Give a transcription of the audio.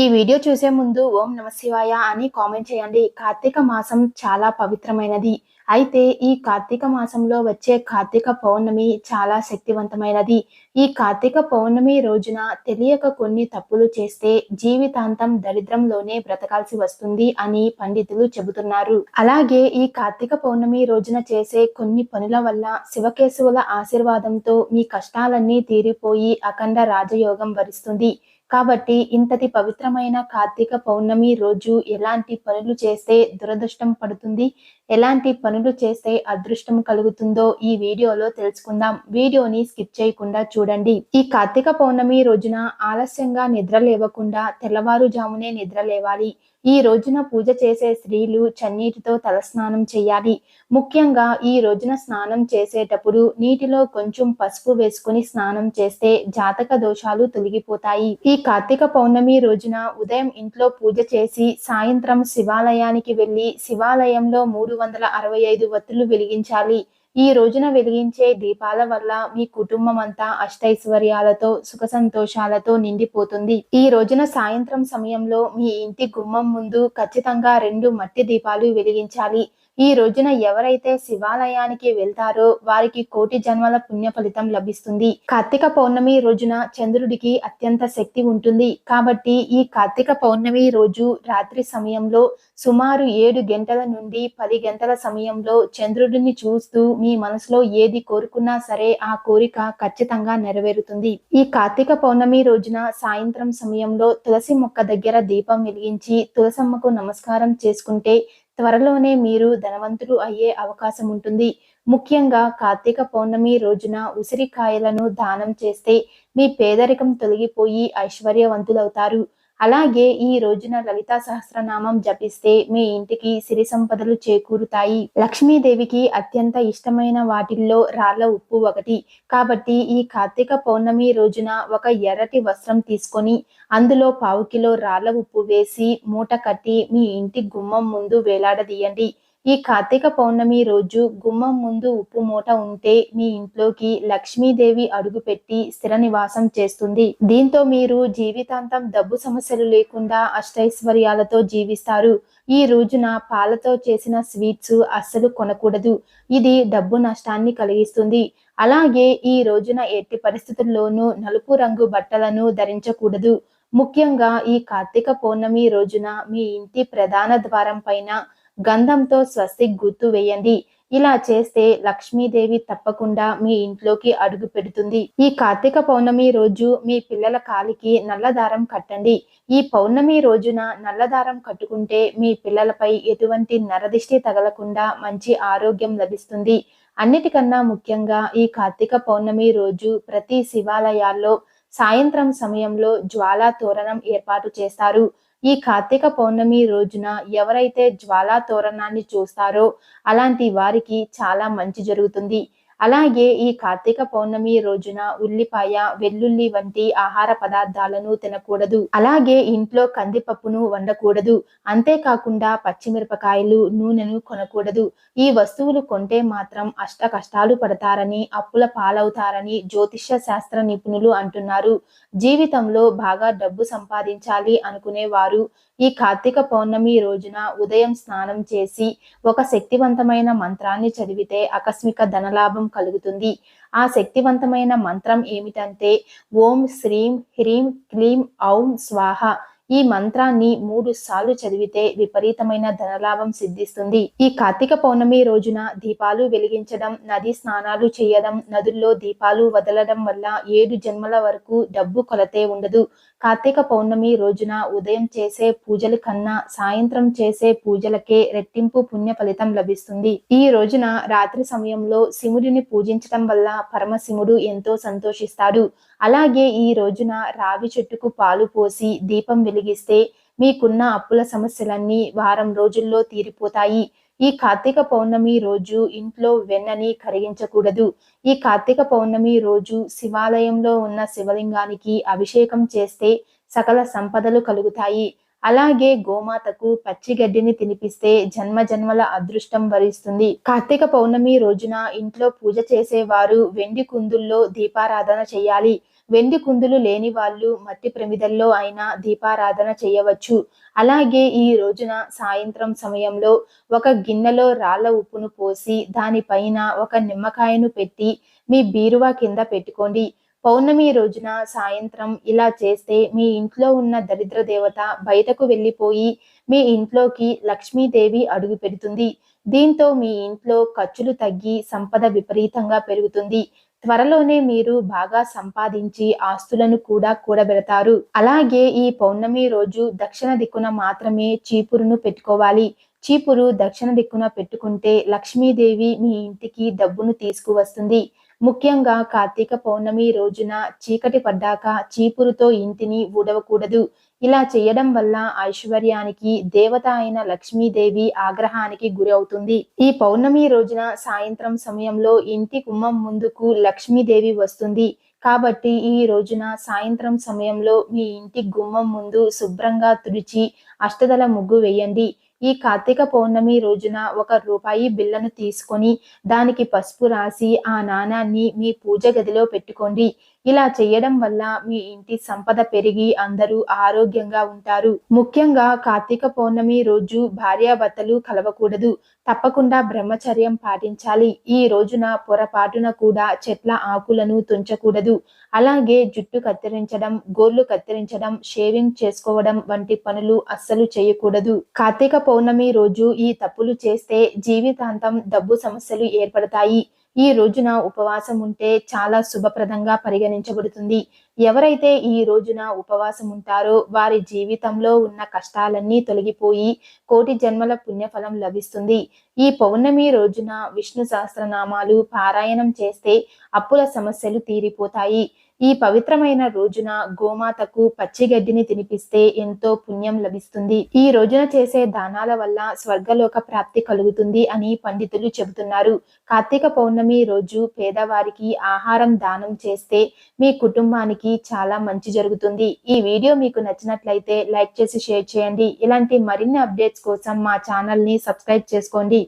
ఈ వీడియో చూసే ముందు ఓం నమశివాయ అని కామెంట్ చేయండి. కార్తీక మాసం చాలా పవిత్రమైనది. అయితే ఈ కార్తీక మాసంలో వచ్చే కార్తీక పౌర్ణమి చాలా శక్తివంతమైనది. ఈ కార్తీక పౌర్ణమి రోజున తెలియక కొన్ని తప్పులు చేస్తే జీవితాంతం దరిద్రంలోనే బ్రతకాల్సి వస్తుంది అని పండితులు చెబుతున్నారు. అలాగే ఈ కార్తీక పౌర్ణమి రోజున చేసే కొన్ని పనుల వల్ల శివకేశవుల ఆశీర్వాదంతో మీ కష్టాలన్నీ తీరిపోయి అఖండ రాజయోగం వరిస్తుంది. కాబట్టి ఇంతటి పవిత్రమైన కార్తీక పౌర్ణమి రోజు ఎలాంటి పనులు చేస్తే దురదృష్టం పడుతుంది? ఎలాంటి పనులు చేస్తే అదృష్టం కలుగుతుందో ఈ వీడియోలో తెలుసుకుందాం. వీడియోని స్కిప్ చేయకుండా చూడండి. ఈ కార్తీక పౌర్ణమి రోజున ఆలస్యంగా నిద్ర లేవకుండా తెల్లవారుజామునే నిద్ర లేవాలి. ఈ రోజున పూజ చేసే స్త్రీలు చన్నీటితో తలస్నానం చేయాలి. ముఖ్యంగా ఈ రోజున స్నానం చేసేటప్పుడు నీటిలో కొంచెం పసుపు వేసుకుని స్నానం చేస్తే జాతక దోషాలు తొలగిపోతాయి. ఈ కార్తీక పౌర్ణమి రోజున ఉదయం ఇంట్లో పూజ చేసి సాయంత్రం శివాలయానికి వెళ్ళి శివాలయంలో మూడు వందల అరవై ఐదు వత్తులు వెలిగించాలి. ఈ రోజున వెలిగించే దీపాల వల్ల మీ కుటుంబం అంతా అష్టైశ్వర్యాలతో సుఖ సంతోషాలతో నిండిపోతుంది. ఈ రోజున సాయంత్రం సమయంలో మీ ఇంటి గుమ్మం ముందు ఖచ్చితంగా రెండు మట్టి దీపాలు వెలిగించాలి. ఈ రోజున ఎవరైతే శివాలయానికి వెళ్తారో వారికి కోటి జన్మల పుణ్య ఫలితం లభిస్తుంది. కార్తీక పౌర్ణమి రోజున చంద్రుడికి అత్యంత శక్తి ఉంటుంది. కాబట్టి ఈ కార్తీక పౌర్ణమి రోజు రాత్రి సమయంలో సుమారు ఏడు గంటల నుండి పది గంటల సమయంలో చంద్రుడిని చూస్తూ మీ మనసులో ఏది కోరుకున్నా సరే ఆ కోరిక ఖచ్చితంగా నెరవేరుతుంది. ఈ కార్తీక పౌర్ణమి రోజున సాయంత్రం సమయంలో తులసి మొక్క దగ్గర దీపం వెలిగించి తులసమ్మకు నమస్కారం చేసుకుంటే త్వరలోనే మీరు ధనవంతులు అయ్యే అవకాశం ఉంటుంది. ముఖ్యంగా కార్తీక పౌర్ణమి రోజున ఉసిరికాయలను దానం చేస్తే మీ పేదరికం తొలగిపోయి ఐశ్వర్యవంతులవుతారు. అలాగే ఈ రోజున లలితా సహస్రనామం జపిస్తే మీ ఇంటికి సిరి సంపదలు చేకూరుతాయి. లక్ష్మీదేవికి అత్యంత ఇష్టమైన వాటిల్లో రాళ్ళ ఉప్పు ఒకటి. కాబట్టి ఈ కార్తీక పౌర్ణమి రోజున ఒక ఎర్రటి వస్త్రం తీసుకొని అందులో పావు కిలో రాళ్ళ ఉప్పు వేసి మూట కట్టి మీ ఇంటి గుమ్మం ముందు వేలాడదీయండి. ఈ కార్తీక పౌర్ణమి రోజు గుమ్మం ముందు ఉప్పు మూట ఉంటే మీ ఇంట్లోకి లక్ష్మీదేవి అడుగుపెట్టి స్థిర నివాసం చేస్తుంది. దీంతో మీరు జీవితాంతం డబ్బు సమస్యలు లేకుండా అష్టైశ్వర్యాలతో జీవిస్తారు. ఈ రోజున పాలతో చేసిన స్వీట్స్ అస్సలు కొనకూడదు. ఇది డబ్బు నష్టాన్ని కలిగిస్తుంది. అలాగే ఈ రోజున ఎట్టి పరిస్థితుల్లోనూ నలుపు రంగు బట్టలను ధరించకూడదు. ముఖ్యంగా ఈ కార్తీక పౌర్ణమి రోజున మీ ఇంటి ప్రధాన ద్వారం పైన గంధంతో స్వస్తిక్ గుర్తు వేయండి. ఇలా చేస్తే లక్ష్మీదేవి తప్పకుండా మీ ఇంట్లోకి అడుగు పెడుతుంది. ఈ కార్తీక పౌర్ణమి రోజు మీ పిల్లల కాలికి నల్లదారం కట్టండి. ఈ పౌర్ణమి రోజున నల్లదారం కట్టుకుంటే మీ పిల్లలపై ఎటువంటి నరదిష్టి తగలకుండా మంచి ఆరోగ్యం లభిస్తుంది. అన్నిటికన్నా ముఖ్యంగా ఈ కార్తీక పౌర్ణమి రోజు ప్రతి శివాలయాల్లో సాయంత్రం సమయంలో జ్వాలా తోరణం ఏర్పాటు చేస్తారు. ఈ కార్తీక పౌర్ణమి రోజున ఎవరైతే జ్వాలా తోరణాన్ని చూస్తారో అలాంటి వారికి చాలా మంచి జరుగుతుంది. అలాగే ఈ కార్తీక పౌర్ణమి రోజున ఉల్లిపాయ వెల్లుల్లి వంటి ఆహార పదార్థాలను తినకూడదు. అలాగే ఇంట్లో కందిపప్పును వండకూడదు. అంతేకాకుండా పచ్చిమిరపకాయలు నూనెను కొనకూడదు. ఈ వస్తువులు కొంటే మాత్రం అష్ట కష్టాలు పడతారని అప్పుల పాలవుతారని జ్యోతిష్య శాస్త్ర నిపుణులు అంటున్నారు. జీవితంలో బాగా డబ్బు సంపాదించాలి అనుకునే వారు ఈ కార్తీక పౌర్ణమి రోజున ఉదయం స్నానం చేసి ఒక శక్తివంతమైన మంత్రాన్ని చదివితే ఆకస్మిక ధనలాభం కలుగుతుంది. ఆ శక్తివంతమైన మంత్రం ఏమిటంటే ఓం శ్రీం హ్రీం క్లీం ఔం స్వాహ. ఈ మంత్రాన్ని మూడు సార్లు చదివితే విపరీతమైన ధనలాభం సిద్ధిస్తుంది. ఈ కార్తీక పౌర్ణమి రోజున దీపాలు వెలిగించడం నది స్నానాలు చేయడం నదుల్లో దీపాలు వదలడం వల్ల ఏడు జన్మల వరకు డబ్బు కొలతే ఉండదు. కార్తీక పౌర్ణమి రోజున ఉదయం చేసే పూజల కన్నా సాయంత్రం చేసే పూజలకే రెట్టింపు పుణ్య ఫలితం లభిస్తుంది. ఈ రోజున రాత్రి సమయంలో శివుడిని పూజించడం వల్ల పరమశివుడు ఎంతో సంతోషిస్తాడు. అలాగే ఈ రోజున రావి చెట్టుకు పాలు పోసి దీపం వెలిగిస్తే మీకున్న అప్పుల సమస్యలన్నీ వారం రోజుల్లో తీరిపోతాయి. ఈ కార్తీక పౌర్ణమి రోజు ఇంట్లో వెన్నని కరిగించకూడదు. ఈ కార్తీక పౌర్ణమి రోజు శివాలయంలో ఉన్న శివలింగానికి అభిషేకం చేస్తే సకల సంపదలు కలుగుతాయి. అలాగే గోమాతకు పచ్చి గడ్డిని తినిపిస్తే జన్మ జన్మల అదృష్టం వరిస్తుంది. కార్తీక పౌర్ణమి రోజున ఇంట్లో పూజ చేసేవారు వెండి కుందుల్లో దీపారాధన చేయాలి. వెండి కుందులు లేని వాళ్ళు మట్టి ప్రమిదల్లో అయినా దీపారాధన చేయవచ్చు. అలాగే ఈ రోజున సాయంత్రం సమయంలో ఒక గిన్నెలో రాళ్ళ ఉప్పును పోసి దానిపైన ఒక నిమ్మకాయను పెట్టి మీ బీరువా కింద పెట్టుకోండి. పౌర్ణమి రోజున సాయంత్రం ఇలా చేస్తే మీ ఇంట్లో ఉన్న దరిద్ర దేవత బయటకు వెళ్ళిపోయి మీ ఇంట్లోకి లక్ష్మీదేవి అడుగు పెడుతుంది. దీంతో మీ ఇంట్లో ఖర్చులు తగ్గి సంపద విపరీతంగా పెరుగుతుంది. త్వరలోనే మీరు బాగా సంపాదించి ఆస్తులను కూడా కూడబెడతారు. అలాగే ఈ పౌర్ణమి రోజు దక్షిణ దిక్కున మాత్రమే చీపురును పెట్టుకోవాలి. చీపురు దక్షిణ దిక్కున పెట్టుకుంటే లక్ష్మీదేవి మీ ఇంటికి డబ్బును తీసుకువస్తుంది. ముఖ్యంగా కార్తీక పౌర్ణమి రోజున చీకటి పడ్డాక చీపురుతో ఇంటిని ఊడవకూడదు. ఇలా చేయడం వల్ల ఐశ్వర్యానికి దేవత అయిన లక్ష్మీదేవి ఆగ్రహానికి గురి అవుతుంది. ఈ పౌర్ణమి రోజున సాయంత్రం సమయంలో ఇంటి కుమ్మం ముందుకు లక్ష్మీదేవి వస్తుంది. కాబట్టి ఈ రోజున సాయంత్రం సమయంలో మీ ఇంటి గుమ్మం ముందు శుభ్రంగా తుడిచి అష్టదల ముగ్గు వేయండి. ఈ కార్తీక పౌర్ణమి రోజున ఒక రూపాయి బిల్లను తీసుకొని దానికి పసుపు రాసి ఆ నాణాన్ని మీ పూజ గదిలో పెట్టుకోండి. ఇలా చేయడం వల్ల మీ ఇంటి సంపద పెరిగి అందరూ ఆరోగ్యంగా ఉంటారు. ముఖ్యంగా కార్తీక పౌర్ణమి రోజు భార్యాభర్తలు కలవకూడదు. తప్పకుండా బ్రహ్మచర్యం పాటించాలి. ఈ రోజున పొరపాటున కూడా చెట్ల ఆకులను తుంచకూడదు. అలాగే జుట్టు కత్తిరించడం గోర్లు కత్తిరించడం షేవింగ్ చేసుకోవడం వంటి పనులు అస్సలు చేయకూడదు. కార్తీక పౌర్ణమి రోజు ఈ తప్పులు చేస్తే జీవితాంతం డబ్బు సమస్యలు ఏర్పడతాయి. ఈ రోజున ఉపవాసం ఉంటే చాలా శుభప్రదంగా పరిగణించబడుతుంది. ఎవరైతే ఈ రోజున ఉపవాసం ఉంటారో వారి జీవితంలో ఉన్న కష్టాలన్నీ తొలగిపోయి కోటి జన్మల పుణ్యఫలం లభిస్తుంది. ఈ పౌర్ణమి రోజున విష్ణు సహస్రనామాలు పారాయణం చేస్తే అప్పుల సమస్యలు తీరిపోతాయి. ఈ పవిత్రమైన రోజున గోమాతకు పచ్చిగడ్డిని తినిపిస్తే ఎంతో పుణ్యం లభిస్తుంది. ఈ రోజున చేసే దానాల వల్ల స్వర్గలోక ప్రాప్తి కలుగుతుంది అని పండితులు చెబుతున్నారు. కార్తీక పౌర్ణమి రోజు పేదవారికి ఆహారం దానం చేస్తే మీ కుటుంబానికి చాలా మంచి జరుగుతుంది. ఈ వీడియో మీకు నచ్చినట్లయితే లైక్ చేసి షేర్ చేయండి. ఇలాంటి మరిన్ని అప్డేట్స్ కోసం మా ఛానల్ని సబ్స్క్రైబ్ చేసుకోండి.